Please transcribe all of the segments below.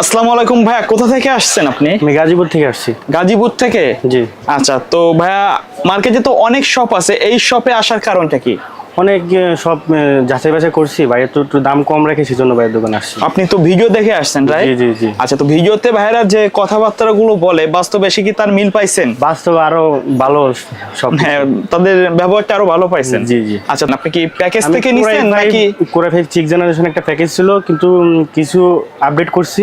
আসসালামু আলাইকুম ভাইয়া কোথা থেকে আসছেন আপনি? আমি গাজীপুর থেকে আসছি। গাজীপুর থেকে? জি। আচ্ছা তো ভাইয়া মার্কেটে তো অনেক শপ আছে এই শপে আসার কারণটা কি? অনেক সব যাচাই বাছাই করছি বাইরে তো একটু দাম কম রাখে সেজন্য বাইরের দোকানে আসছি। আপনি তো ভিডিও দেখে আসছেন রাইট জি, জি, জি। আচ্ছা তো ভিডিওতে ভাইরা যে কথাবার্তা গুলো বলে বাস্তবে এসে কি তার মিল পাইছেন? বাস্তবে আরও ভালো সব হ্যাঁ তাদের ব্যবহারটা আরও ভালো পাইছেন। জি, জি। আচ্ছা আপনি কি প্যাকেজ থেকে নিছেন নাকি? কোরা ফাইভ সিক্স জেনারেশন একটা প্যাকেজ ছিল কিন্তু কিছু আপডেট করছি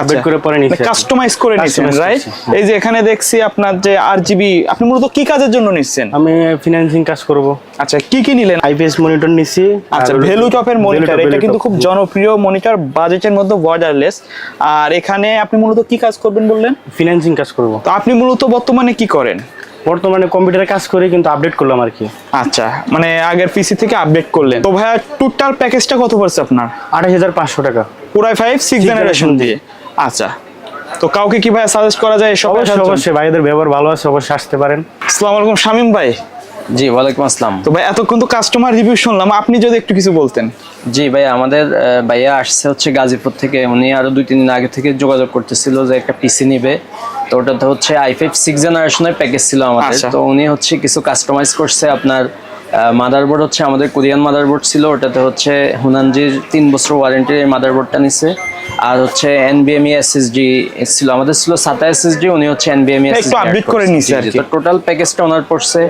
আপডেট করে পরে নিচ্ছি কাস্টমাইজ করে নিছেন রাইট। এই যে এখানে দেখছি আপনার যে আর জিবি আপনি মূলত কি কাজের জন্য নিচ্ছেন? আমি ফিনান্সিং কাজ করব। আচ্ছা কি কি নিলেন? আইপিএস মনিটর নিচ্ছি আচ্ছা ভ্যালু টপের মনিটর এটা কিন্তু খুব জনপ্রিয় মনিটর বাজেটের মধ্যে ওয়ারলেস আর এখানে আপনি মূলত কি কাজ করবেন বললেন? ফিনান্সিং কাজ করব। তো আপনি মূলত বর্তমানে কি করেন? বর্তমানে কম্পিউটারে কাজ করি কিন্তু আপডেট করলাম আর কি। আচ্ছা মানে আগের পিসি থেকে আপডেট করলেন। তো ভাইয়া টোটাল প্যাকেজটা কত পড়ছে আপনার? আঠাশ হাজার পাঁচশো টাকা। পুরাই ফাইভ সিক্স জেনারেশন দিয়ে। আচ্ছা তো কাউকে কি ভাইয়া সাজেস্ট করা যায় সব অবশ্যই অবশ্যই ভাইদের ব্যবহার ভালো আছে অবশ্যই আসতে পারেন। আসসালামু আলাইকুম শামিম ভাই। জি ওয়ালাইকুম আসসালাম। তো ভাই এতক্ষণ তো কাস্টমার রিভিউ শুনলাম আপনি যদি একটু কিছু বলতেন। জি ভাই আমাদের ভাইয়া আসছে হচ্ছে গাজীপুর থেকে উনি আরও দুই তিন দিন আগে থেকে যোগাযোগ করতেছিল যে একটা পিসি নিবে। তো ওটাতে হচ্ছে আই ফাইভ সিক্স জেনারেশনের প্যাকেজ ছিল আমাদের। আচ্ছা। তো উনি হচ্ছে কিছু কাস্টমাইজ করছে আপনার মাদারবোর্ড হচ্ছে আমাদের কোরিয়ান মাদারবোর্ড ছিল ওটাতে হচ্ছে হুনানজির তিন বছর ওয়ারেন্টির এই মাদারবোর্ডটা নিছে। আর হচ্ছে এনবিএমই এসএসডি ছিল আমাদের ছিল সাতা এসএসডি উনি হচ্ছে এনবিএমই একটু update করে নিছে আর কি। তো টোটাল প্যাকেজটা ওনার পড়ছে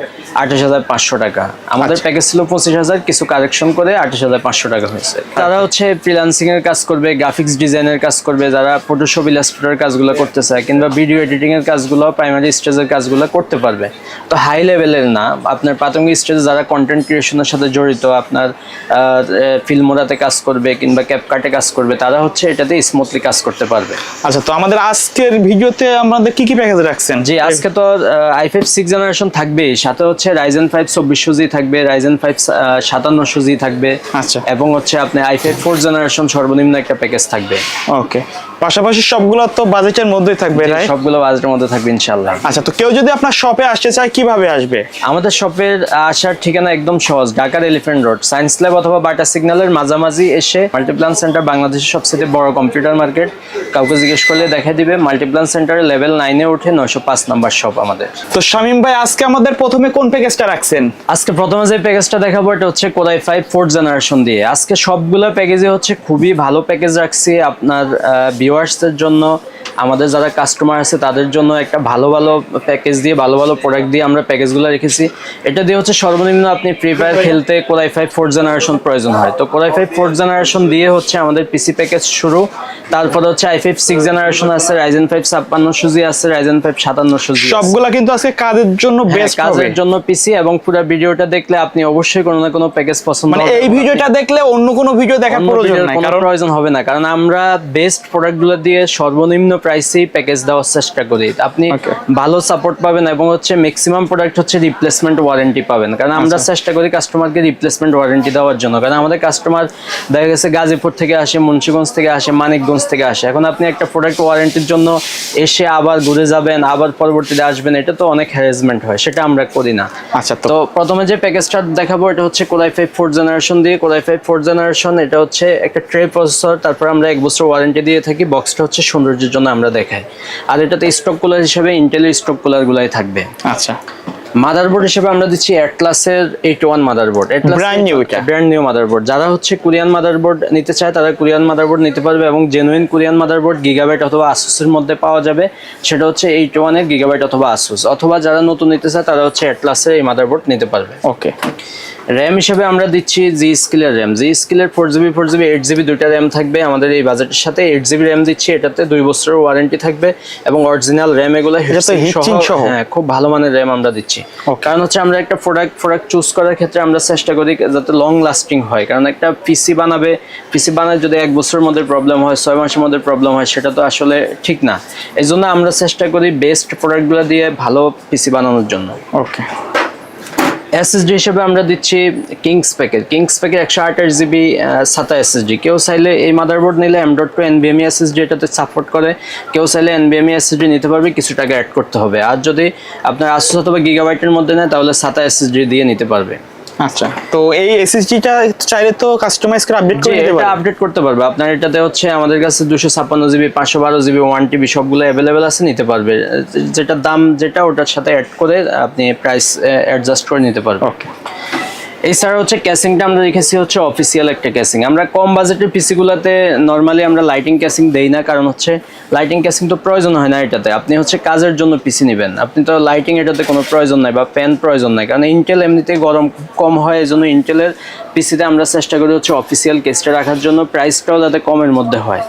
আঠাশ হাজার পাঁচশো টাকা। আমাদের আচ্ছা। প্যাকেজ ছিল পঁচিশ হাজার কিছু কারেকশন করে আঠাশ হাজার পাঁচশো টাকা হয়েছে। তারা হচ্ছে ফ্রিলান্সিং এর কাজ করবে গ্রাফিক্স ডিজাইনের কাজ করবে যারা ফটোশপ ইলাস্ট্রেটর কাজগুলো করতে চায় কিংবা ভিডিও এডিটিং এর কাজগুলো প্রাইমারি স্টেজের কাজগুলো করতে পারবে। তো হাই লেভেলের না আপনার প্রাথমিক স্টেজে যারা কন্টেন্ট ক্রিয়েশনের সাথে জড়িত আপনার ফিল্মোরাতে কাজ করবে কিংবা ক্যাপকাটে কাজ করবে তারা হচ্ছে এটাতে স্মুথলি কাজ করতে পারবে। আচ্ছা তো আমাদের আজকের ভিডিওতে আমাদের কি কি প্যাকেজ রাখছেন? জি আজকে তো আই ফাইভ সিক্স জেনারেশন থাকবে সাথে হচ্ছে রাইজেন ফাইভ চব্বিশশো জি থাকবে রাইজেন ফাইভ সাতান্নশো জি থাকবে আচ্ছা। এবং হচ্ছে আপনি আই ফাইভ ফোর জেনারেশন সর্বনিম্ন একটা প্যাকেজ থাকবে। ওকে পাশাপাশি সবগুলো তো বাজেটের মধ্যেই থাকবে রাইট সবগুলো বাজেটের মধ্যে থাকবে ইনশাল্লাহ আচ্ছা তো কেউ যদি আপনার শপে আসতে চায় কীভাবে আসবে? আমাদের শপের আসার ঠিকানা একদম সহজ ঢাকার এলিফ্যান্ট রোড সায়েন্স ল্যাব অথবা বাটা সিগন্যালের মাঝামাঝি এসে মাল্টিপ্লান সেন্টার বাংলাদেশের সবচেয়ে বড় কম্পিউটার মার্কেট কাউকে জিজ্ঞেস করলে দেখা দিবে মাল্টিপ্লান সেন্টারের লেভেল নাইনে উঠে নয়শো পাঁচ নাম্বার শপ আমাদের। তো শামিম ভাই আজকে আমাদের প্রথমে কোন প্যাকেজটা রাখছেন? আজকে প্রথমে যে প্যাকেজটা দেখাবো এটা হচ্ছে কোরাই ফাইভ ফোর্থ জেনারেশন দিয়ে। আজকে সবগুলো প্যাকেজে হচ্ছে খুবই ভালো প্যাকেজ রাখছি আপনার ভিউয়ার্সদের জন্য আমাদের যারা কাস্টমার আছে তাদের জন্য একটা ভালো ভালো প্যাকেজ দিয়ে ভালো ভালো প্রোডাক্ট দিয়ে আমরা প্যাকেজগুলো রেখেছি। এটা দিয়ে হচ্ছে সর্বনিম্ন আপনি ফ্রি ফায়ার খেলতে core I five fourth generation প্রয়োজন হয়। তো কোরাই ফাইভ ফোর্থ জেনারেশন দিয়ে হচ্ছে আমাদের পিসি প্যাকেজ শুরু। তারপরে হচ্ছে আই ফাইভ সিক্স জেনারেশন আছে রাইজেন ফাইভ ছাপ্পান্ন সুজি আছে রাইজেন ফাইভ সাতান্ন সুজি সবগুলা কিন্তু আজকে কাজের জন্য হ্যাঁ, বেস্ট কাজের জন্য পিসি এবং পুরো ভিডিওটা দেখলে আপনি অবশ্যই কোনো না কোনো প্যাকেজ পছন্দ মানে। এই ভিডিওটা দেখলে অন্য কোনো ভিডিও দেখার প্রয়োজন নাই কারণ প্রয়োজন হবে না কারণ আমরা বেস্ট প্রোডাক্টগুলো দিয়ে সর্বনিম্ন প্রাইসেই প্যাকেজ দেওয়ার চেষ্টা করি। আপনি ভালো সাপোর্ট পাবেন এবং হচ্ছে ম্যাক্সিমাম প্রোডাক্ট হচ্ছে রিপ্লেসমেন্ট ওয়ারেন্টি পাবেন। কারণ আমরা আচ্ছা। চেষ্টা করি কাস্টমারকে রিপ্লেসমেন্ট ওয়ারেন্টি দেওয়ার জন্য। কারণ আমাদের কাস্টমার দেখা গেছে গাজীপুর থেকে আসে মুন্সিগঞ্জ থেকে আসে মানিকগঞ্জ থেকে আসে। এখন আপনি একটা প্রোডাক্ট ওয়ারেন্টির জন্য এসে আবার ঘুরে যাবেন আবার পরবর্তীতে আসবেন এটা তো অনেক হ্যারাসমেন্ট হয় সেটা আমরা করি না। আচ্ছা তো প্রথমে যে প্যাকেজটা দেখাবো এটা হচ্ছে কোলাই ফাইভ ফোর্থ জেনারেশন দিয়ে। কোলাই ফাইভ ফোর্থ জেনারেশন এটা হচ্ছে একটা ট্রে প্রসেসর তারপর আমরা এক বছর ওয়ারেন্টি দিয়ে থাকি। বক্সটা হচ্ছে সৌন্দর্যের জন্য আমরা দেখাই। আর এটাতে স্টক কুলার হিসেবে ইন্টেলের স্টক কুলারগুলাই থাকবে। আচ্ছা। মাদারবোর্ড হিসেবে আমরা দিচ্ছি অ্যাটলাসের eight one motherboard Brand new এটা। ব্র্যান্ড নিউ মাদারবোর্ড যারা হচ্ছে কোরিয়ান মাদারবোর্ড নিতে চায় তারা কোরিয়ান মাদারবোর্ড নিতে পারবে এবং জেনুইন কোরিয়ান মাদারবোর্ড গিগাবাইট অথবা আসুসের মধ্যে পাওয়া যাবে। সেটা হচ্ছে এইট ওয়ানের গিগাবাইট অথবা আসুস অথবা যারা নতুন নিতে চায় তারা হচ্ছে অ্যাটলাসের এই মাদারবোর্ড নিতে পারবে। ওকে র্যাম হিসেবে আমরা দিচ্ছি জি স্কিলের র্যাম জি স্কিলের four GB four GB eight GB দুইটা র্যাম থাকবে। আমাদের এই বাজেটের সাথে এইট জিবি র্যাম দিচ্ছি। এটাতে দুই বছরের ওয়ারেন্টি থাকবে এবং অরিজিনাল র্যাম এগুলো। হ্যাঁ খুব ভালো মানের র্যাম আমরা দিচ্ছি। Okay. কারণ হচ্ছে আমরা একটা প্রোডাক্ট প্রোডাক্ট চুজ করার ক্ষেত্রে আমরা চেষ্টা করি যাতে লং লাস্টিং হয়। কারণ একটা পিসি বানাবে পিসি বানায় যদি এক বছরের মধ্যে প্রবলেম হয় ছয় মাসের মধ্যে প্রবলেম হয় সেটা তো আসলে ঠিক না। এই জন্য আমরা চেষ্টা করি বেস্ট প্রোডাক্টগুলো দিয়ে ভালো পিসি বানানোর জন্য। ওকে এসএসডি হিসেবে আমরা দিচ্ছি কিংস প্যাকেট কিংস প্যাকেট একশো আঠাশ জিবি সাতা এসএসডি কেউ চাইলে এই মাদারবোর্ড নিলে এম ডট টু এনবিএমই এসএসডি এটাতে সাপোর্ট করে। কেউ চাইলে এনবিএমই এসএসডি নিতে পারবে, কিছু টাকা অ্যাড করতে হবে। আর যদি আপনার আসুস অথবা গিগাবাইটের মধ্যে নেয়, তাহলে সাতা এসএসডি দিয়ে নিতে পারবে। আচ্ছা। তো এই এসএসডিটা চাইলে তো কাস্টমাইজ করে আপডেট করে দিতে পারবে। আপডেট করতে পারবে। আপনার এটাতে হচ্ছে আমাদের কাছে দুশো ছাপ্পান্ন জিবি পাঁচশো বারো জিবি ওয়ান টিবি সবগুলো অ্যাভেলেবেল আছে নিতে পারবে। যেটার দাম যেটা ওটার সাথে অ্যাড করে আপনি প্রাইস অ্যাডজাস্ট করে নিতে পারবেন। ওকে এছাড়া হচ্ছে ক্যাসিংটা আমরা রেখেছি হচ্ছে অফিসিয়াল একটা ক্যাসিং আমরা কম বাজেটের পিসিগুলোতে নর্মালি আমরা লাইটিং ক্যাসিং দেই না, কারণ হচ্ছে লাইটিং ক্যাসিং তো প্রয়োজন হয় না এটাতে। আপনি হচ্ছে কাজের জন্য পিসি নেবেন। আপনি তো লাইটিং এটাতে কোনো প্রয়োজন নাই বা ফ্যান প্রয়োজন নাই। কারণ ইন্টেল এমনিতে গরম খুব কম হয় এই জন্য ইন্টেলের পিসিতে আমরা চেষ্টা করি হচ্ছে অফিসিয়াল কেসটা রাখার জন্য। প্রাইসটাও যাতে কমের মধ্যে হয়।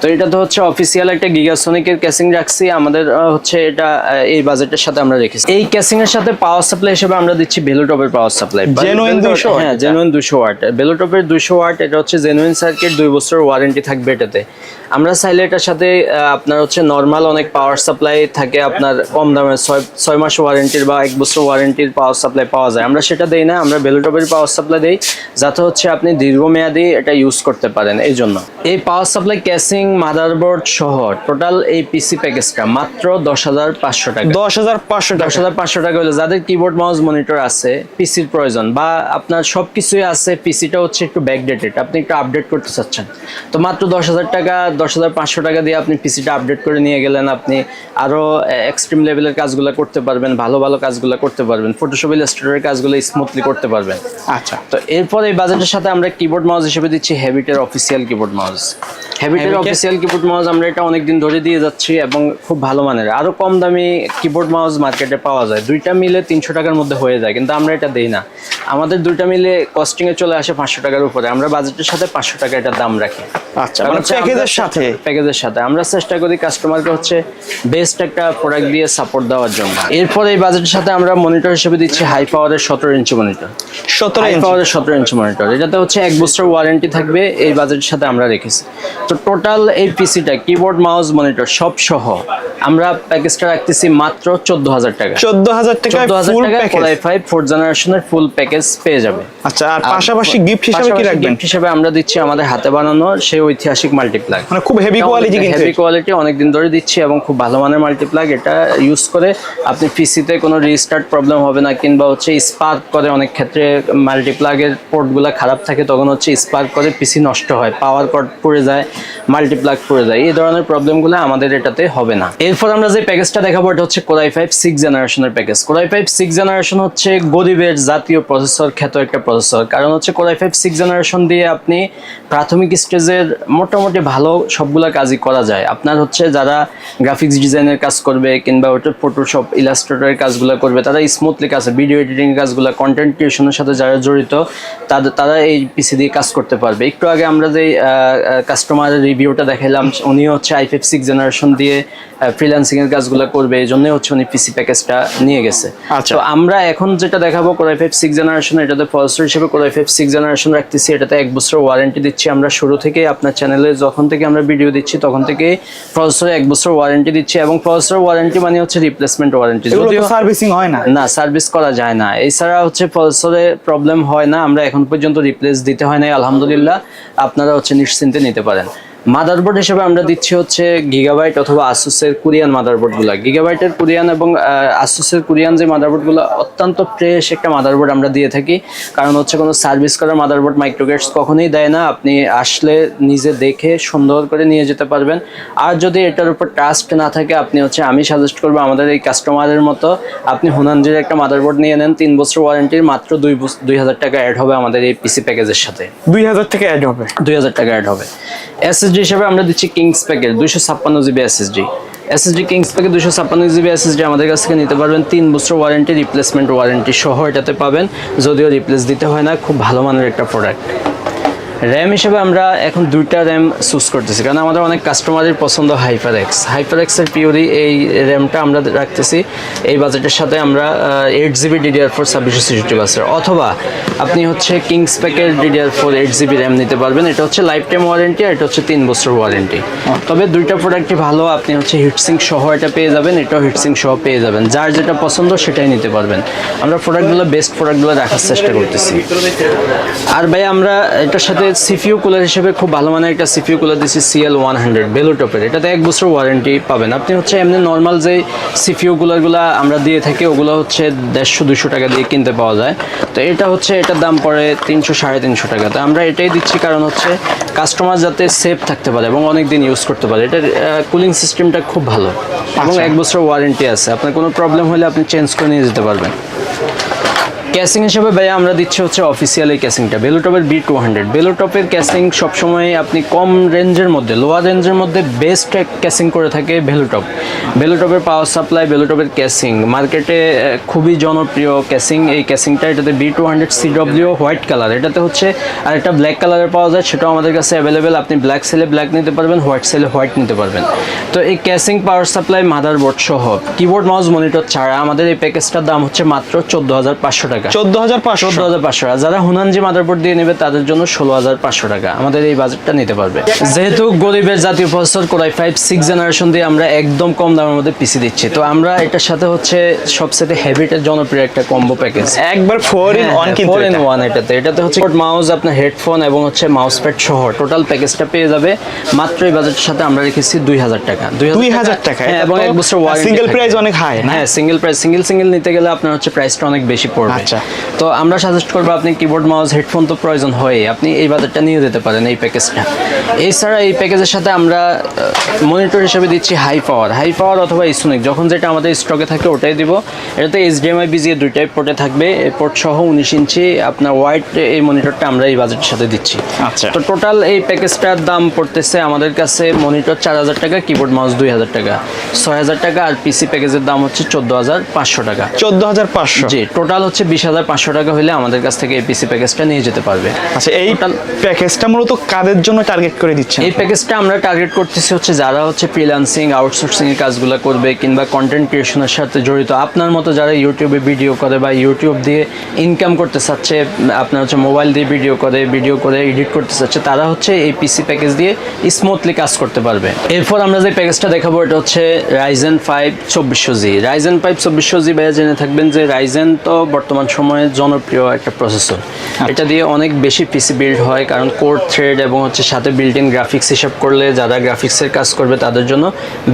তো এটা তো হচ্ছে অফিসিয়াল একটা গিগাসোনিকের ক্যাসিং রাখছি। আমাদের হচ্ছে এটা এই বাজেটের সাথে আমরা রেখেছি। এই ক্যাসিং এর সাথে পাওয়ার সাপ্লাই হিসেবে আমরা দিচ্ছি ভেলোটপের পাওয়ার সাপ্লাই জেনুইন 200 হ্যাঁ? জেনুইন 200 ওয়াট ভেলোটপের 200 ওয়াট এটা হচ্ছে জেনুইন সার্কিট দুই বছর ওয়ারেন্টি থাকবে এটাতে। আমরা চাইলে এটার সাথে আপনার হচ্ছে নর্মাল অনেক পাওয়ার সাপ্লাই থাকে আপনার কম দামে ছয় ছয় মাস ওয়ারেন্টির বা এক বছর ওয়ারেন্টির পাওয়ার সাপ্লাই পাওয়া যায়। আমরা সেটা দেই না আমরা বেলোটপের পাওয়ার সাপ্লাই দেই যাতে হচ্ছে আপনি দীর্ঘমেয়াদী এটা ইউজ করতে পারেন এই জন্য। এই পাওয়ার সাপ্লাই ক্যাসিং মাদারবোর্ড সহ টোটাল এই পিসি প্যাকেজটা মাত্র দশ হাজার পাঁচশো টাকা। দশ হাজার পাঁচশো দশ টাকা হাজার পাঁচশো টাকা হলে যাদের কিবোর্ড মাউস মনিটর আছে পিসির প্রয়োজন বা আপনার সব কিছুই আছে পিসিটা হচ্ছে একটু ব্যাকডেটেড আপনি একটু আপডেট করতে চাচ্ছেন। তো মাত্র দশ হাজার টাকা দশ হাজার পাঁচশো টাকা দিয়ে আপনি পিসিটা আপডেট করে নিয়ে গেলেন আপনি আরও এক্সট্রিম লেভেলের কাজগুলো করতে পারবেন ভালো ভালো কাজগুলো করতে পারবেন ফটোশপ ইলাস্ট্রেটরের কাজগুলো স্মুথলি করতে পারবেন। আচ্ছা। তো এরপর এই বাজেটের সাথে আমরা কিবোর্ড মাউস হিসেবে দিচ্ছি হ্যাবিটের অফিসিয়াল কিবোর্ড মাউস হ্যাবিটের অফিসিয়াল কিবোর্ড মাউস আমরা এটা অনেকদিন ধরে দিয়ে যাচ্ছি এবং খুব ভালো মানের। আরও কম দামি কিবোর্ড মাউস মার্কেটে পাওয়া যায়। দুইটা মিলে তিনশো টাকার মধ্যে হয়ে যায় কিন্তু আমরা এটা দেই না। আমাদের দুইটা মিলে কস্টিং এ চলে আসে পাঁচশো টাকার উপরে। আমরা বাজেটের সাথে পাঁচশো টাকা এটার দাম রাখি। আচ্ছা মানে প্যাকেজের সাথে? প্যাকেজের সাথে। আমরা চেষ্টা করি কাস্টমারকে হচ্ছে বেস্ট একটা প্রোডাক্ট দিয়ে সাপোর্ট দেওয়ার জন্য। এরপর এই বাজেটের সাথে আমরা মনিটর হিসেবে দিচ্ছি হাই পাওয়ারের সতেরো ইঞ্চি মনিটর সতেরো হাই ইঞ্চি পাওয়ারের সতেরো ইঞ্চি মনিটর এটাতে হচ্ছে এক বছর ওয়ারেন্টি থাকবে এই বাজেটের সাথে আমরা রেখেছি। তো টোটাল এই পিসিটা কিবোর্ড মাউস মনিটর সব সহ আমরা প্যাকেজটা রাখতেছি মাত্র চোদ্দ হাজার টাকা। চোদ্দ হাজার টাকা চোদ্দ হাজার ফুল টাকা প্যাকেজ ফাইভ ফোর্থ জেনারেশনের ফুল প্যাকেজ পেয়ে যাবে। আচ্ছা আর পাশাপাশি গিফট হিসেবে কি রাখবেন? গিফট হিসেবে আমরা দিচ্ছি আমাদের হাতে বানানো সেই ঐতিহাসিক মাল্টিপ্লাগ মানে খুব হেভি কোয়ালিটি কিন্তু হেভি কোয়ালিটি অনেক দিন ধরে দিচ্ছি এবং খুব ভালো মানের মাল্টিপ্লাগ এটা ইউজ করে আপনি পিসিতে কোনো রিস্টার্ট প্রবলেম হবে না কিংবা হচ্ছে স্পার্ক করে অনেক ক্ষেত্রে মাল্টিপ্লাগের পোর্টগুলো খারাপ থাকে তখন হচ্ছে স্পার্ক করে পিসি নষ্ট হয় পাওয়ার কট পড়ে যায়। মাল্টিপ্লাগ পড়ে যায় এই ধরনের প্রবলেমগুলো আমাদের এটাতে হবে না। এরপর আমরা যে প্যাকেজটা দেখাবো, এটা হচ্ছে কোরাই ফাইভ সিক্স জেনারেশনের package core i five six generation হচ্ছে গরিবের জাতীয় প্রসেসর খ্যাত একটা প্রসেসর কারণ হচ্ছে কোরাই ফাইভ সিক্স জেনারেশন দিয়ে আপনি প্রাথমিক স্টেজের মোটামুটি ভালো সবগুলা কাজই করা যায়। আপনার হচ্ছে যারা গ্রাফিক্স ডিজাইনের কাজ করবে কিংবা ওটা ফটোশপ ইলাস্ট্রেটরের কাজগুলো করবে, তারা স্মুথলি কাজ ভিডিও এডিটিং কাজগুলো কন্টেন্ট ক্রিয়েশনের সাথে যারা জড়িত তাদের তারা এই পিসি দিয়ে কাজ করতে পারবে। একটু আগে আমরা যে কাস্টমারের রিভিউটা দেখালাম উনি হচ্ছে আই ফাইভ সিক্স জেনারেশন দিয়ে ফ্রিল্যান্সিং এর কাজগুলো করবে এই জন্যই হচ্ছে উনি পিসি প্যাকেজটা নিয়ে গেছে। আচ্ছা। তো আমরা এখন যেটা দেখাবো কোরাই ফাইভ সিক্স জেনারেশন এটাতে ফলস্টার হিসেবে কোরাই ফাইভ সিক্স জেনারেশন রাখতেছি। এটাতে এক বছর ওয়ারেন্টি দিচ্ছি আমরা শুরু থেকে আপনার চ্যানেলে যখন থেকে আমরা ভিডিও দিচ্ছি তখন থেকে ফলস্টারে এক বছর ওয়ারেন্টি দিচ্ছি এবং ফলস্টার ওয়ারেন্টি মানে হচ্ছে রিপ্লেসমেন্ট ওয়ারেন্টি যদিও সার্ভিসিং হয় না। না সার্ভিস করা যায় না। এছাড়া হচ্ছে ফলসরে প্রবলেম হয় না। আমরা এখন পর্যন্ত রিপ্লেস দিতে হয় নাই। আলহামদুলিল্লাহ আপনারা হচ্ছে নিশ্চিন্তে নিতে পারেন। মাদারবোর্ড হিসেবে আমরা দিচ্ছি হচ্ছে গিগাবাইট অথবা আসুসের কোরিয়ান মাদারবোর্ডগুলো গিগাবাইটের কোরিয়ান এবং আসুসের কোরিয়ান যে মাদারবোর্ডগুলো অত্যন্ত ফ্রেশ একটা মাদারবোর্ড আমরা দিয়ে থাকি। কারণ হচ্ছে কোনো সার্ভিস করা মাদারবোর্ড মাইক্রোগেটস কখনোই দেয় না। আপনি আসলে নিজে দেখে সুন্দর করে নিয়ে যেতে পারবেন। আর যদি এটার উপর ট্রাস্ট না থাকে আপনি হচ্ছে আমি সাজেস্ট করব আমাদের এই কাস্টমারের মতো আপনি হুনানজির একটা মাদারবোর্ড নিয়ে নেন। তিন বছর ওয়ারেন্টির মাত্র দুই দুই হাজার টাকা অ্যাড হবে আমাদের এই পিসি প্যাকেজের সাথে। দুই হাজার থেকে অ্যাড হবে। দুই হাজার টাকা অ্যাড হবে। এসএসডি হিসেবে আমরা দিচ্ছি কিংস প্যাকেজ দুইশো ছাপ্পান্ন GB SSD. SSD KingSpec দুশো ছাপ্পান্ন জিবি এসএসডি আমাদের কাছ থেকে নিতে পারবেন। তিন বছর ওয়ারেন্টি রিপ্লেসমেন্ট ওয়ারেন্টি সহ এটাতে পাবেন। যদিও রিপ্লেস দিতে হয় না, খুব ভালো মানের একটা প্রোডাক্ট র্যাম হিসেবে আমরা এখন দুইটা র্যাম চুজ করতেছি, কারণ আমাদের অনেক কাস্টমারের পছন্দ হাইপার এক্স হাইপার এক্সের পিওরি এই র্যামটা আমরা রাখতেছি, এই বাজেটের সাথে আমরা এইট জিবি ডিডিআর ফোর ছাব্বিশশো ছিষট্টি বাসের। অথবা আপনি হচ্ছে কিংস প্যাকের DDR four eight GB RAM নিতে পারবেন, এটা হচ্ছে লাইফ টাইম ওয়ারেন্টি আর এটা হচ্ছে তিন বছর ওয়ারেন্টি তবে দুইটা প্রোডাক্টই ভালো, আপনি হচ্ছে হিটসিং সহ এটা পেয়ে যাবেন, এটাও হিটসিং সহ পেয়ে যাবেন। যার যেটা পছন্দ সেটাই নিতে পারবেন। আমরা প্রোডাক্টগুলো বেস্ট প্রোডাক্টগুলো রাখার চেষ্টা করতেছি। আর ভাই, আমরা এটার সাথে সিপিইউ কুলার হিসেবে খুব ভালো মানের একটা সিপিইউ কুলার দিচ্ছি সিএল ওয়ান হান্ড্রেড বেলোটপের এটাতে এক বছর ওয়ারেন্টি পাবেন। আপনি হচ্ছে এমনি নর্মাল যে সিপিইউ কুলারগুলো আমরা দিয়ে থাকি ওগুলো হচ্ছে দেড়শো দুশো টাকা দিয়ে কিনতে পাওয়া যায়। তো এটা হচ্ছে এটার দাম পড়ে তিনশো সাড়ে তিনশো টাকা। তো আমরা এটাই দিচ্ছি কারণ হচ্ছে কাস্টমার যাতে সেফ থাকতে পারে এবং অনেক দিন ইউজ করতে পারে। এটার কুলিং সিস্টেমটা খুব ভালো এবং আচ্ছা। এক বছর ওয়ারেন্টি আছে। আপনার কোনো প্রবলেম হলে আপনি চেঞ্জ করে নিয়ে যেতে পারবেন। ক্যাসিং হিসেবে ভাই আমরা দিচ্ছি হচ্ছে অফিসিয়াল এই ক্যাসিংটা বেলোটপের বি টু হান্ড্রেড বেলোটপের ক্যাসিং সবসময় আপনি কম রেঞ্জের মধ্যে লোয়ার রেঞ্জের মধ্যে বেস্ট ক্যাসিং করে থাকে বেলোটপ বেলোটপের পাওয়ার সাপ্লাই বেলোটপের ক্যাসিং মার্কেটে খুবই জনপ্রিয় ক্যাসিং এই ক্যাসিংটা এটাতে B two hundred C W white colour এটাতে হচ্ছে আর একটা ব্ল্যাক কালারের পাওয়া যায়, সেটাও আমাদের কাছে অ্যাভেলেবেল আপনি ব্ল্যাক সেলে ব্ল্যাক নিতে পারবেন হোয়াইট সেলে হোয়াইট নিতে পারবেন। তো এই ক্যাসিং পাওয়ার সাপ্লাই মাদারবোর্ড সহ কিবোর্ড মাউস মনিটর ছাড়া আমাদের এই প্যাকেজটার দাম হচ্ছে মাত্র চোদ্দ হাজার পাঁচশো টাকা। চোদ্দ হাজার পাঁচশো। চোদ্দ হাজার পাঁচশো। টাকা যারা হুনানজি মাদারবোর্ড দিয়ে নেবে তাদের জন্য ষোলো হাজার পাঁচশো টাকা। আমাদের এই বাজেটটা নিতে পারবে। যেহেতু গরিবের জাতীয় processor core i five six generation দিয়ে আমরা একদম কম দামের মধ্যে পিসি দিচ্ছি। তো আমরা এটার সাথে হচ্ছে সবচেয়ে হেভিটের জনপ্রিয় একটা কম্বো প্যাকেজ একবার four in one four in one এটাতে। এটাতে হচ্ছে মাউস আপনার হেডফোন এবং হচ্ছে মাউস প্যাড সহ টোটাল প্যাকেজটা পেয়ে যাবে। মাত্র এই বাজেটের সাথে আমরা রেখেছি দুই হাজার টাকা। দুই হাজার টাকা। হ্যাঁ, এবং এক বছর সিঙ্গেল প্রাইস অনেক হাই হ্যাঁ? সিঙ্গেল প্রাইস সিঙ্গেল সিঙ্গেল নিতে গেলে আপনার হচ্ছে প্রাইসটা অনেক বেশি পড়বে। আচ্ছা। তো আমরা সাজেস্ট করব আপনি কিবোর্ড মাউস হেডফোন তো প্রয়োজন হয় আপনি এই বাজারটা নিয়ে যেতে পারেন এই প্যাকেজটা এছাড়া এই প্যাকেজের সাথে আমরা মনিটর হিসেবে দিচ্ছি হাই পাওয়ার হাই পাওয়ার অথবা ইসোনিক যখন যেটা আমাদের স্টকে থাকে ওটাই দিব। এটাতে এইচডিএমআই বিজিএ দুইটাই পোর্টে থাকবে। পোর্ট সহ উনিশ ইঞ্চি আপনার হোয়াইট এই মনিটরটা আমরা এই বাজেটের সাথে দিচ্ছি। আচ্ছা। তো টোটাল এই প্যাকেজটার দাম পড়তেছে আমাদের কাছে মনিটর চার হাজার টাকা কিবোর্ড মাউস দুই হাজার টাকা। ছয় হাজার টাকা আর পিসি প্যাকেজের দাম হচ্ছে চোদ্দ হাজার পাঁচশো টাকা। চোদ্দ হাজার পাঁচশো। জি টোটাল হচ্ছে বিশ হাজার পাঁচশো টাকা হলে আমাদের কাছ থেকে এই পিসি প্যাকেজটা নিয়ে যেতে পারবে। আচ্ছা এই প্যাকেজটা মূলত কাদের জন্য টার্গেট করে দিচ্ছেন? এই প্যাকেজটা আমরা টার্গেট করতেছি হচ্ছে যারা হচ্ছে ফ্রিল্যান্সিং আউটসোর্সিং এর কাজগুলো করবে কিংবা কন্টেন্ট ক্রিয়েশনের সাথে জড়িত। আপনার মতো যারা ইউটিউবে ভিডিও করে বা ইউটিউব দিয়ে ইনকাম করতে চাচ্ছে আপনার হচ্ছে মোবাইল দিয়ে ভিডিও করে ভিডিও করে এডিট করতে চাচ্ছে তারা হচ্ছে এই পিসি প্যাকেজ দিয়ে স্মুথলি কাজ করতে পারবে। এরপর আমরা যে প্যাকেজটা দেখাবো এটা হচ্ছে রাইজেন ফাইভ চব্বিশশো জি রাইজেন ফাইভ চব্বিশশো জি ভাইয়া জেনে থাকবেন যে রাইজেন তো বর্তমান সময়ে জনপ্রিয় একটা প্রসেসর এটা দিয়ে অনেক বেশি পিসি বিল্ড হয় কারণ কোর থ্রেড এবং হচ্ছে সাথে বিল্ট ইন গ্রাফিক্স হিসাব করলে যারা গ্রাফিক্সের কাজ করবে তাদের জন্য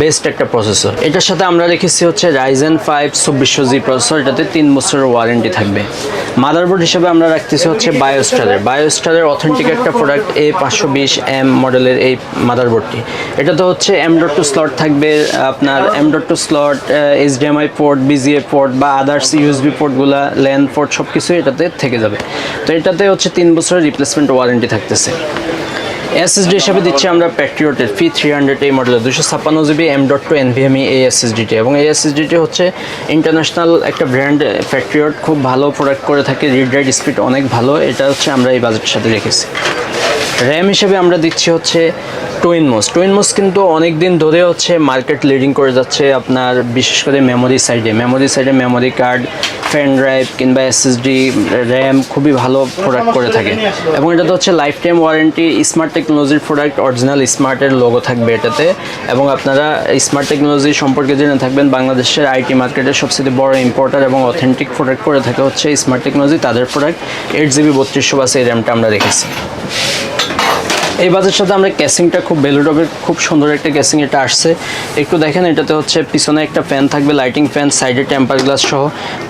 বেস্ট একটা প্রসেসর এটার সাথে আমরা রেখেছি হচ্ছে রাইজেন ফাইভ চব্বিশশো জি প্রসেসর এটাতে তিন বছরের ওয়ারেন্টি থাকবে। মাদারবোর্ড হিসেবে আমরা রাখতেছি হচ্ছে বায়োস্টারের বায়োস্টারের অথেন্টিক একটা প্রোডাক্ট এ পাঁচশো বিশ এম মডেলের এই মাদারবোর্ডটি এটা তো হচ্ছে এম ডট টু স্লট থাকবে আপনার M dot two slot HDMI port VGA port বা আদার্স ইউএসবি পোর্টগুলা ল্যান্ড পোর্ট সব কিছুই এটাতে থেকে যাবে। তো এটাতে হচ্ছে তিন বছরের রিপ্লেসমেন্ট ওয়ারেন্টি থাকতেছে। এসএসডি হিসেবে দিচ্ছি আমরা প্যাট্রিয়টের ফি থ্রি হান্ড্রেড এই মডেলের দুশো ছাপ্পান্ন GB M dot two NVMe এই এসএসডিটি এবং এই এসএসডিটি হচ্ছে ইন্টারন্যাশনাল একটা ব্র্যান্ড প্যাট্রিয়ট খুব ভালো প্রোডাক্ট করে থাকে রিড রাইট স্পিড অনেক ভালো, এটা হচ্ছে আমরা এই বাজেটের সাথে রেখেছি। র্যাম হিসেবে আমরা দিচ্ছি হচ্ছে টুইন মোস কিন্তু অনেক দিন ধরে হচ্ছে মার্কেট লিডিং করে যাচ্ছে আপনার বিশেষ করে মেমোরি সাইডে মেমোরি সাইডে মেমোরি কার্ড পেন ড্রাইভ কিংবা এসএসডি র্যাম খুবই ভালো প্রোডাক্ট করে থাকে। এবং এটাতে হচ্ছে লাইফ টাইম ওয়ারেন্টি স্মার্ট টেকনোলজির প্রোডাক্ট অরিজিনাল স্মার্টের লোগো থাকবে এটাতে। এবং আপনারা স্মার্ট টেকনোলজি সম্পর্কে জেনে থাকবেন, বাংলাদেশের আইটি মার্কেটের সবচেয়ে বড় ইম্পোর্টার এবং অথেন্টিক প্রোডাক্ট করে থাকে হচ্ছে স্মার্ট টেকনোলজি তাদের প্রোডাক্ট এইট জিবি বত্রিশশো বাসে এই র্যামটা আমরা রেখেছি এই বাজের সাথে আমরা ক্যাসিংটা খুব বেলুডবের খুব সুন্দর একটা ক্যাসিং এটা আসছে। একটু দেখেন, এটাতে হচ্ছে পিছনে একটা ফ্যান থাকবে লাইটিং ফ্যান সাইডে টেম্পার গ্লাস সহ।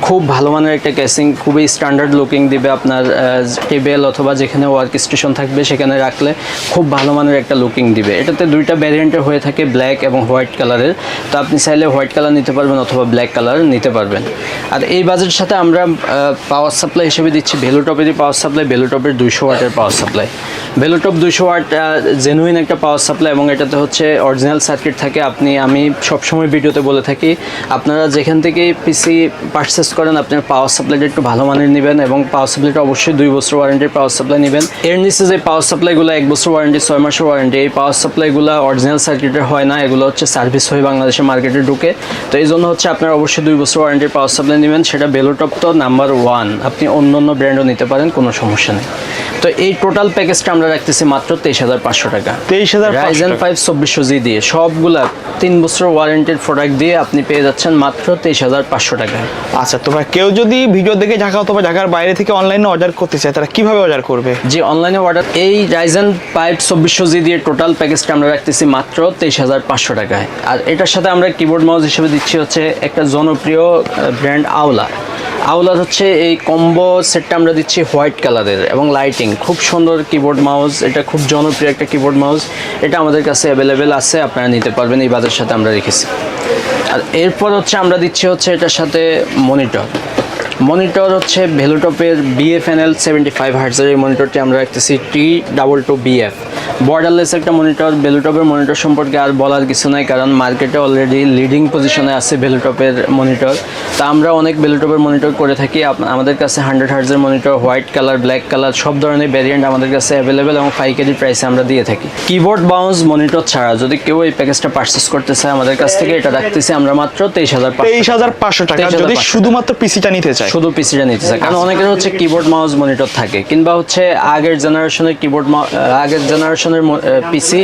খুব ভালো মানের একটা ক্যাসিং খুবই স্ট্যান্ডার্ড লুকিং দিবে আপনার টেবিল অথবা যেখানে ওয়ার্ক স্টেশন থাকবে সেখানে রাখলে খুব ভালো মানের একটা লুকিং দিবে। এটাতে দুইটা ভ্যারিয়েন্টের হয়ে থাকে ব্ল্যাক এবং হোয়াইট কালারের তো আপনি চাইলে হোয়াইট কালার নিতে পারবেন অথবা ব্ল্যাক কালার নিতে পারবেন। আর এই বাজেটের সাথে আমরা পাওয়ার সাপ্লাই হিসেবে দিচ্ছি। ভেলুটপেরই পাওয়ার সাপ্লাই ভেলুটপের দুইশো ওয়াটের পাওয়ার সাপ্লাই ভেলুটপ দুইশো ওয়াট জেনুইন একটা পাওয়ার সাপ্লাই এবং এটাতে হচ্ছে অরিজিনাল সার্কিট থাকে। আপনি, আমি সবসময় ভিডিওতে বলে থাকি, আপনারা যেখান থেকে পিসি পারচেস করেন, আপনার পাওয়ার সাপ্লাইটা একটু ভালো মানের নেবেন এবং পাওয়ার সাপ্লাইটা অবশ্যই দুই বছর ওয়ারেন্টির পাওয়ার সাপ্লাই নেবেন। এর নিচে যে পাওয়ার সাপ্লাইগুলো এক বছর ওয়ারেন্টি ছয় মাসের ওয়ারেন্টি এই পাওয়ার সাপ্লাইগুলো অরিজিনাল সার্কিটের হয় না, এগুলো হচ্ছে সার্ভিস হয়ে বাংলাদেশের মার্কেটে ঢুকে। তো এই জন্য হচ্ছে আপনার অবশ্যই দুই বছর ওয়ারেন্টির পাওয়ার সাপ্লাই নেবেন, সেটা বেলোটপ তো নাম্বার ওয়ান আপনি অন্য অন্য ব্র্যান্ডও নিতে পারেন, কোনো সমস্যা নেই। তো এই টোটাল প্যাকেজটা আমরা রাখতেছি মাত্র তেইশ হাজার পাঁচশো টাকা। 23,500 রাইজেন টাকা। ফাইভ চব্বিশশো জি দিয়ে সবগুলা তিন বছর ওয়ারেন্টির প্রোডাক্ট দিয়ে আপনি পেয়ে যাচ্ছেন মাত্র তেইশ হাজার পাঁচশো টাকায় আচ্ছা তো ভাই কেউ যদি ভিডিও দেখে ঢাকা অথবা ঢাকার বাইরে থেকে অনলাইনে অর্ডার করতে চায় তারা কীভাবে অর্ডার করবে? যে অনলাইনে অর্ডার এই রাইজেন ফাইভ চব্বিশশো জি দিয়ে টোটাল প্যাকেজটা আমরা রাখতেছি মাত্র তেইশ হাজার পাঁচশো টাকায়। আর এটার সাথে আমরা কিবোর্ড মাউস হিসেবে দিচ্ছি হচ্ছে একটা জনপ্রিয় ব্র্যান্ড আওলা আওলার হচ্ছে এই কম্বো সেটটা আমরা দিচ্ছি হোয়াইট কালারের এবং লাইটিং খুব সুন্দর কিবোর্ড মাউস এটা খুব জনপ্রিয় একটা কিবোর্ড মাউস এটা আমাদের কাছে অ্যাভেলেবেল আছে, আপনারা নিতে পারবেন, এই বাজারের সাথে আমরা রেখেছি। আর এরপর হচ্ছে আমরা দিচ্ছি হচ্ছে এটার সাথে মনিটর মনিটর হচ্ছে ভেলুটপের বিএফএনএল সেভেন্টি ফাইভ হার্টসের এই মনিটরটি আমরা রাখতেছি T double two BF borderless একটা মনিটর ভেলুটপের মনিটর সম্পর্কে আর বলার কিছু নাই কারণ মার্কেটে অলরেডি লিডিং পজিশনে আছে ভেলুটপের মনিটর তা আমরা অনেক ভেলুটপের মনিটর করে থাকি। আমাদের কাছে hundred হার্টসের monitor white colour black colour সব ধরনের ভ্যারিয়েন্ট আমাদের কাছে অ্যাভেলেবেল এবং পাইকারি প্রাইসে আমরা দিয়ে থাকি। কিবোর্ড বাউন্স মনিটর ছাড়া যদি কেউ এই প্যাকেজটা পারচেস করতে চায় আমাদের কাছ থেকে এটা রাখতেছি আমরা মাত্র তেইশ হাজার তেইশ হাজার পাঁচশো টাকা 23,500 যদি শুধুমাত্র পিসিটা নিতে চায়। শুধু পিসিটা নিতে চায়। কারণ অনেকের হচ্ছে কিবোর্ড মাউস মনিটর থাকে কিংবা হচ্ছে আগের জেনারেশনের কিবোর্ড আগের জেনারেশনের পিসি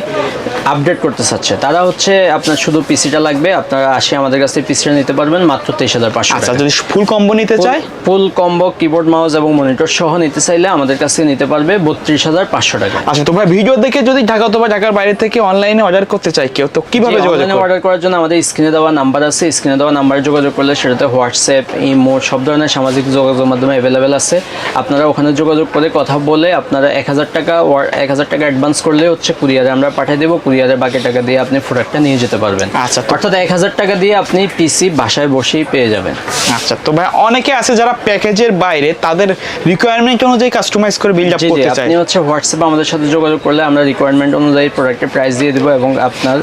আপডেট করতে চাচ্ছে। তারা হচ্ছে আপনার শুধু পিসিটা লাগবে আপনারা আসে আমাদের কাছ পিসিটা নিতে পারবেন মাত্র তেইশ হাজার পাঁচশো আচ্ছা যদি ফুল কম্বো নিতে চায়? ফুল কম্বো কিবোর্ড মাউস এবং মনিটর সহ নিতে চাইলে আমাদের কাছ নিতে পারবে বত্রিশ হাজার পাঁচশো টাকা। আচ্ছা তো ভাই ভিডিও দেখে যদি ঢাকা অথবা ঢাকার বাইরে থেকে অনলাইনে অর্ডার করতে চাই কেউ তো কীভাবে যোগাযোগ অর্ডার করার জন্য আমাদের স্ক্রিনে দেওয়া নাম্বার আছে স্ক্রিনে দেওয়া নাম্বারে যোগাযোগ করলে সেটাতে হোয়াটসঅ্যাপ ইমো সব ধরনের সামাজিক যোগাযোগের মাধ্যমে অ্যাভেলেবেল আছে। আপনারা ওখানে যোগাযোগ করে কথা বলে আপনারা এক হাজার টাকা এক হাজার টাকা অ্যাডভান্স করলে হচ্ছে কুরিয়ারে আমরা পাঠিয়ে দেবো কুরিয়ারের বাকি টাকা দিয়ে আপনি প্রোডাক্টটা নিয়ে যেতে পারবেন। আচ্ছা, অর্থাৎ এক হাজার টাকা দিয়ে আপনি পিসি বাসায় বসেই পেয়ে যাবেন। আচ্ছা তো ভাই অনেকে আছে যারা প্যাকেজের বাইরে তাদের রিকোয়ারমেন্ট অনুযায়ী কাস্টমাইজ করে বিল্ড আপ করতে চায়। আপনি হচ্ছে হোয়াটসঅ্যাপে আমাদের সাথে যোগাযোগ করলে আমরা রিকোয়ারমেন্ট অনুযায়ী প্রোডাক্টের প্রাইস দিয়ে দেবো এবং আপনার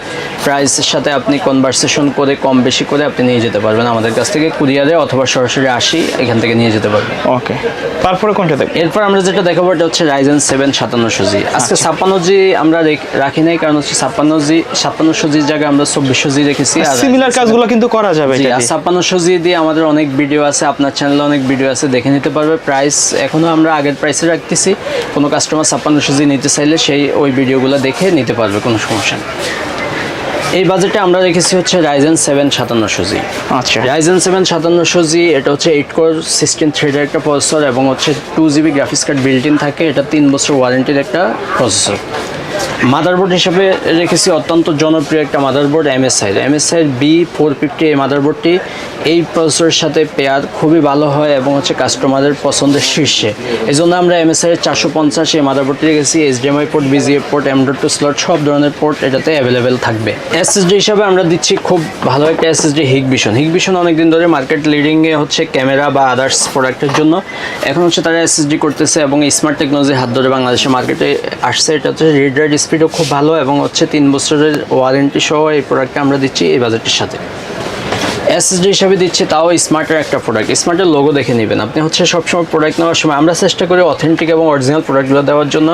প্রাইসের সাথে আপনি কনভারসেশন করে কম বেশি করে আপনি নিয়ে যেতে পারবেন। আমাদের কাছ থেকে কুরিয়ারে অথবা সরাসরি আসি এখান থেকে নিয়ে যেতে পারবেন। ওকে তারপরে কোনটা দেখবে? এরপর আমরা যেটা দেখাবো এটা হচ্ছে রাইজেন সেভেন সাতান্নশো জি। আজকে ছাপ্পান্ন জি আমরা রেখ- নাই কারণ হচ্ছে ছাপ্পান্ন জি ছাপ্পান্নশো জির জায়গায় আমরা চব্বিশশো জি রেখেছি সিমিলার কাজগুলো কিন্তু করা যাবে ছাপ্পান্ন সজি আর দিয়ে। ছাপ্পান্নশো জি দিয়ে আমাদের অনেক ভিডিও আছে আপনার চ্যানেলে অনেক ভিডিও আছে দেখে নিতে পারবে। প্রাইস এখনও আমরা আগের প্রাইসে রাখতেছি কোনো কাস্টমার ছাপ্পান্নশো জি নিতে চাইলে সেই ওই ভিডিওগুলো দেখে নিতে পারবে কোনো সমস্যা নেই। এই বাজেটে আমরা রেখেছি হচ্ছে রাইজেন সেভেন সাতান্নশো জি। আচ্ছা। রাইজেন সেভেন সাতান্নশো জি এটা হচ্ছে এইট কোর সিক্সটিন থ্রিডের একটা প্রসেসর এবং হচ্ছে two GB graphics card built in থাকে। এটা তিন বছর ওয়ারেন্টির একটা প্রসেসর মাদারবোর্ড হিসেবে রেখেছি অত্যন্ত জনপ্রিয় একটা motherboard MSI MSI B four fifty এই মাদারবোর্ডটি এই প্রসেসরের সাথে পেয়ার খুবই ভালো হয় এবং হচ্ছে কাস্টমারদের পছন্দের শীর্ষে। এই জন্য আমরা এমএসআই চারশো পঞ্চাশ এই মাদারবোর্ডটি রেখেছি। HDMI port VGA port M dot two slot সব ধরনের পোর্ট এটাতে অ্যাভেলেবেল থাকবে। এসএসডি হিসাবে আমরা দিচ্ছি খুব ভালো একটা এসএসডি হিগবিশন হিগবিশন অনেকদিন ধরে মার্কেট লিডিংয়ে হচ্ছে ক্যামেরা বা আদার্স প্রোডাক্টের জন্য। এখন হচ্ছে তারা এসএসডি করতেছে এবং স্মার্ট টেকনোলজি হাত ধরে বাংলাদেশের মার্কেটে আসছে। এটা হচ্ছে রিড রাইট স্পিডও খুব ভালো এবং হচ্ছে তিন বছরের ওয়ারেন্টি সহ এই প্রোডাক্টটা আমরা দিচ্ছি এই বাজেটের সাথে। এসএসডি হিসাবে দিচ্ছে তাও স্মার্টের একটা প্রোডাক্ট স্মার্টের লোগো দেখে নেবেন। আপনি হচ্ছে সবসময় প্রোডাক্ট নেওয়ার সময় আমরা চেষ্টা করি অথেন্টিক এবং অরিজিনাল প্রোডাক্টগুলো দেওয়ার জন্য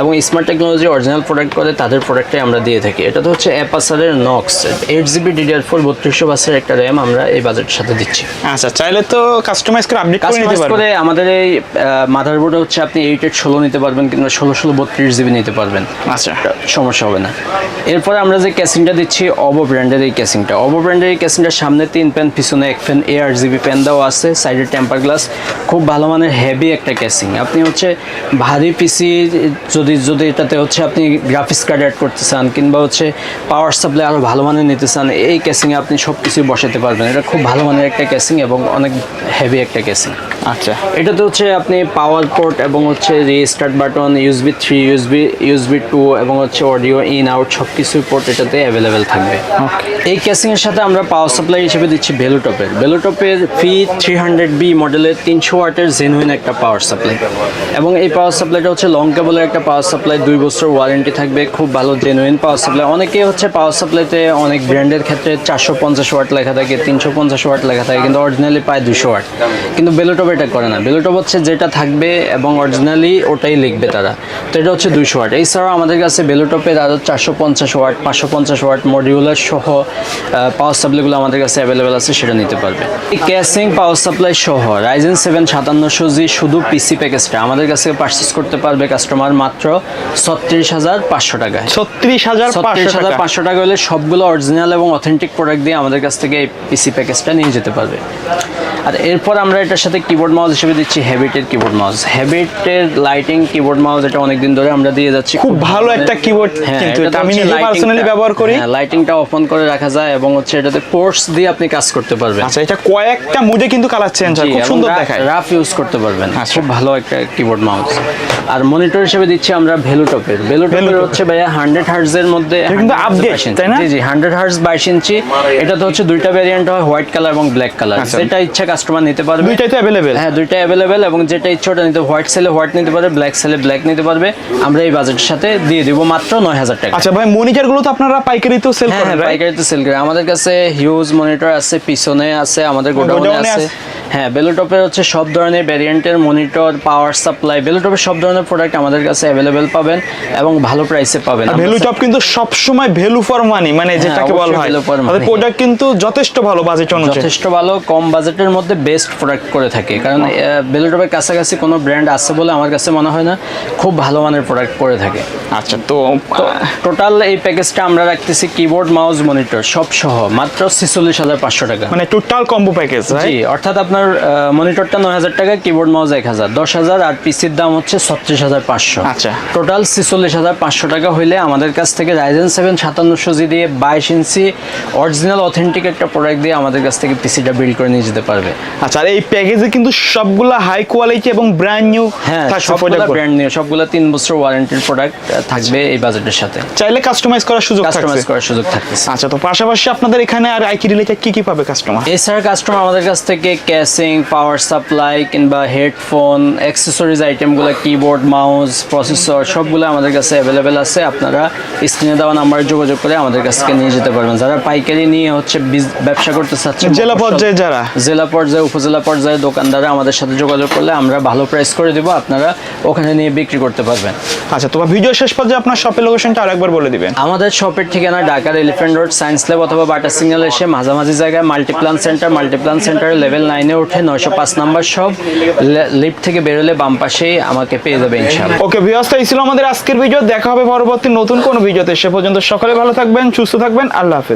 এবং স্মার্ট টেকনোলজি অরিজিনাল প্রোডাক্ট করে তাদের প্রোডাক্টটাই আমরা দিয়ে থাকি। এটা তো হচ্ছে অ্যাপাসারের Nox eight GB DDR four বত্রিশশো বাসের একটা র্যাম আমরা এই বাজেটের সাথে দিচ্ছি। আচ্ছা চাইলে তো কাস্টমাইজ করে আপনি কাস্টমাইজ করে আমাদের এই মাদারবোর্ডে হচ্ছে আপনি এইট এইট ষোলো নিতে পারবেন কিংবা ষোলো ষোলো বত্রিশ জিবি নিতে পারবেন। আচ্ছা। সমস্যা হবে না। এরপরে আমরা যে ক্যাসিংটা দিচ্ছি অবো ব্র্যান্ডের এই ক্যাসিংটা অবো ব্র্যান্ডের এই ক্যাসিংটার সামনে তিন প্যান পিছনে এক fan A R GB fan দেওয়া আছে সাইডে টেম্পার গ্লাস খুব ভালো মানের হেভি একটা ক্যাসিং আপনি হচ্ছে ভারী পিসি যদি যদি এটাতে হচ্ছে আপনি গ্রাফিক্স কার্ড অ্যাড করতে চান, কিংবা হচ্ছে পাওয়ার সাপ্লাই আরও ভালো মানের নিতে চান, এই ক্যাসিংয়ে আপনি সব কিছুই বসাতে পারবেন। এটা খুব ভালো মানের একটা কেসিং এবং অনেক হেভি একটা কেসিং আচ্ছা। এটাতে হচ্ছে আপনি পাওয়ার পোর্ট এবং হচ্ছে restart button USB three USB USB two এবং হচ্ছে অডিও ইন আউট সব কিছুই পোর্ট এটাতে অ্যাভেলেবেল থাকবে। এই ক্যাসিংয়ের সাথে আমরা পাওয়ার সাপ্লাই হিসেবে দিচ্ছি ভেলুটপের ভেলুটপের ফি থ্রি হান্ড্রেড বি মডেলের তিনশো ওয়াটের জেনুইন একটা পাওয়ার সাপ্লাই এবং এই পাওয়ার সাপ্লাইটা হচ্ছে লং কেবলের একটা পাওয়ার সাপ্লাই দুই বছর ওয়ারেন্টি থাকবে খুব ভালো জেনুইন পাওয়ার সাপ্লাই অনেকেই হচ্ছে পাওয়ার সাপ্লাইতে অনেক ব্র্যান্ডের ক্ষেত্রে চারশো পঞ্চাশ ওয়াট লেখা থাকে তিনশো পঞ্চাশ ওয়াট লেখা থাকে কিন্তু অরিজিনালি প্রায় দুশো ওয়াট। কিন্তু বেলোটপে এটা করে না। বেলুটপ হচ্ছে যেটা থাকবে এবং অরিজিনালি ওটাই লিখবে তারা। তো এটা হচ্ছে দুইশো ওয়াট। এছাড়াও আমাদের কাছে বেলুটপের আরও চারশো পঞ্চাশ ওয়াট, পাঁচশো পঞ্চাশ ওয়াট মডিউলার সহ পাওয়ার সাপ্লাইগুলো আমাদের কাছে অ্যাভেলেবেল আছে, সেটা নিতে পারবে। এই ক্যাসিং পাওয়ার সাপ্লাই সহ রাইজেন সেভেন সাতান্নশো জি শুধু পিসি প্যাকেজটা আমাদের কাছে পারচেস করতে পারবে কাস্টমার মাত্র ছত্রিশ হাজার পাঁচশো টাকায়। ছত্রিশ হাজার ছত্রিশ হাজার পাঁচশো টাকা হলে সবগুলো অরিজিনাল এবং অথেন্টিক প্রোডাক্ট দিয়ে আমাদের কাছ থেকে এই পিসি প্যাকেজটা নিয়ে যেতে পারবে। আর এরপর আমরা এটার সাথে কিবোর্ড মাউস হিসেবে দিচ্ছি হ্যাবিটের কিবোর্ড মাউস হ্যাবিটের লাইটিং কিবোর্ড মাউস এটা অনেকদিন ধরে আমরা দিয়ে যাচ্ছি। খুব ভালো একটা কিবোর্ড হ্যাঁ, কিন্তু এটা। আমি নিজে পার্সোনালি ব্যবহার করি। লাইটিংটা অফ অন করে রাখা যায় এবং হচ্ছে এটাতে পোর্টস দিয়ে আপনি কাজ করতে পারবেন। আচ্ছা এটা কয়েকটা মুডে কিন্তু কালার চেঞ্জ হয়। খুব সুন্দর দেখায়। রাফ ইউজ করতে পারবেন। আচ্ছা। খুব ভালো একটা কিবোর্ড মাউস আর মনিটর হিসেবে দিচ্ছি আমরা ভেলুটপের ভেলুটপের। হচ্ছে ভাইয়া হান্ড্রেড হার্জ এর মধ্যে এটা কিন্তু 100 22 ইঞ্চি। তাই না? জি জি হান্ড্রেড হার্জ বাইশ ইঞ্চি এটাতে হচ্ছে দুইটা ভ্যারিয়েন্ট হয় হোয়াইট কালার এবং ব্ল্যাক কালার আচ্ছা। যেটা ইচ্ছা কাস্টমার নিতে পারবে। দুইটাই তো অ্যাভেলেবেল হ্যাঁ দুইটা অ্যাভেলেবেল এবং যেটা ইচ্ছা ওটা নিতে হোয়াইট সেলে হোয়াইট নিতে পারবে ব্ল্যাক সেলে ব্ল্যাক নিতে পারবে। আমরা এই বাজেটের সাথে দিয়ে দিব মাত্র নয় হাজার টাকা। আচ্ছা ভাই মনিটরগুলো তো আপনারা পাইকারিতেও সেল হ্যাঁ করেন হ্যাঁ? পাইকারিতে সেল করে। আমাদের কাছে হিউজ মনিটর আছে পিছনে আছে আমাদের গোডাউনে গোডাউনে আছে। হ্যাঁ বেলুটপের হচ্ছে সব ধরনের ভ্যারিয়েন্টের মনিটর পাওয়ার সাপ্লাই বেলুটপের সব ধরনের প্রোডাক্ট আমাদের কাছে অ্যাভেলেবেল পাবেন এবং ভালো প্রাইসে পাবেন। আমরা ভ্যালু টপ কিন্তু সব সময় ভ্যালু ফর মানি মানে যেটাকে বলা হয়। প্রোডাক্ট কিন্তু যথেষ্ট ভালো বাজেট অনুযায়ী। যথেষ্ট ভালো কম বাজেটের মধ্যে বেস্ট প্রোডাক্ট করে থাকে। কারণ বেলুটপের কাছাকাছি কোনো ব্র্যান্ড আছে বলে আমার কাছে মনে হয় না খুব ভালো মানের প্রোডাক্ট করে থাকে। আচ্ছা তো টোটাল এই প্যাকেজটা আমরা রাখতেছি কিবোর্ড মাউস মনিটর সব সহ মাত্র ছেচল্লিশ হাজার পাঁচশো টাকা। মানে টোটাল কম্বো প্যাকেজ জি অর্থাৎ আপনার মনিটরটা নয় হাজার টাকা কিবোর্ড মাউস এক হাজার। দশ হাজার আর পিসির দাম হচ্ছে ছত্রিশ হাজার পাঁচশো। আচ্ছা। টোটাল ছেচল্লিশ হাজার পাঁচশো টাকা হইলে আমাদের কাছ থেকে রাইজেন সেভেন সাতান্নশো জি দিয়ে বাইশ ইঞ্চি অরিজিনাল অথেন্টিক একটা প্রোডাক্ট দিয়ে আমাদের কাছ থেকে পিসিটা বিল্ড করে নিয়ে যেতে পারবে। আচ্ছা আর এই প্যাকেজে কিন্তু সবগুলা হাই কোয়ালিটি এবং ব্র্যান্ড নিউ হ্যাঁ থাকছে সবগুলো ব্র্যান্ড নিউ সবগুলো তিন বছর ওয়ারেন্টির প্রোডাক্ট থাকবে এই বাজেটের সাথে। চাইলে কাস্টমাইজ করার সুযোগ কাস্টমাইজ করার সুযোগ থাকতেছে। আচ্ছা তো পাশাপাশি আপনাদের এখানে আর আইকি রিলেটেড কি কি পাবে কাস্টমার এছাড়া কাস্টমার আমাদের কাছ থেকে ক্যাসিং পাওয়ার সাপ্লাই কিংবা হেডফোন অ্যাক্সেসরিজ আইটেমগুলো কিবোর্ড মাউস প্রসেসর সবগুলো আমাদের কাছে অ্যাভেলেবেল আছে। আপনারা স্ক্রিনে দেওয়া নাম্বারে যোগাযোগ করে আমাদের কাছ থেকে নিয়ে যেতে পারবেন। যারা পাইকারি নিয়ে হচ্ছে ব্যবসা করতে চাচ্ছেন জেলা পর্যায়ে যারা? জেলা পর্যায়ে উপজেলা পর্যায়ে দোকানদাররা আমাদের সাথে যোগাযোগ করলে আমরা ভালো প্রাইস করে দেবো আপনারা ওখানে নিয়ে বিক্রি করতে পারবেন। আচ্ছা তোমার ভিডিও শেষ পর্যায়ে আপনার শপের লোকেশনটা আরেকবার বলে দিবেন। আমাদের শপের ঠিকানা ঢাকার এলিফ্যান্ট রোড সায়েন্স ল্যাব অথবা বাটার সিগন্যাল এসে মাঝামাঝি জায়গায় মাল্টিপ্লান সেন্টার মাল্টিপ্লান সেন্টারের লেভেল নাইনে উঠে নয়শো পাঁচ নাম্বার সব লিফট থেকে বেরোলে বাম পাশেই আমাকে পেয়ে যাবে ইনশাআল্লাহ। ওকে ভিউয়ার্স এই ছিল আমাদের আজকের ভিডিও দেখা হবে পরবর্তী নতুন কোনো ভিডিওতে সে পর্যন্ত সকলে ভালো থাকবেন সুস্থ থাকবেন আল্লাহ হাফেজ।